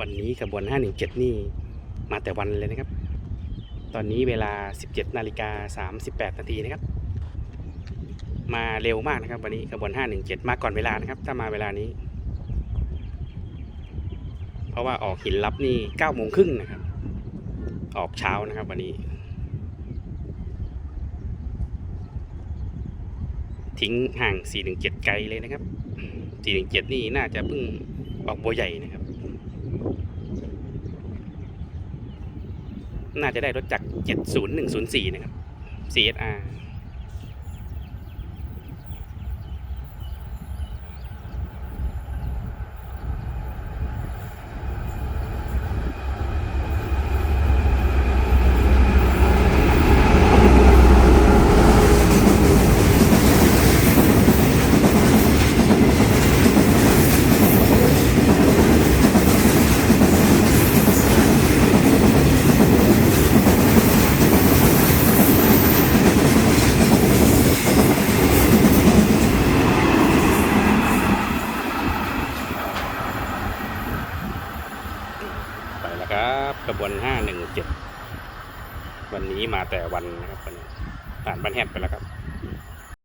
วันนี้ขบวน 517 นี่มาแต่วันเลยนะครับ ตอนนี้เวลา 17 นาฬิกา 38 นาทีนะครับ มาเร็วมากนะครับ วันนี้ขบวน 517 มาก่อนเวลานะครับ ถ้ามาเวลานี้ เพราะว่าออกหินลับนี่9โมงครึ่งนะครับ ออกเช้านะครับวันนี้ ทิ้งห่าง 417 ไกลเลยนะครับ 417 นี่น่าจะเพิ่งออกบัวใหญ่นะครับ น่าจะได้รถจักร70104 นะครับ CSR ไปแล้วครับขบวน 517 วันนี้มาแต่วันนะครับวันนี้ผ่านบ้านแฮดไปแล้วครับ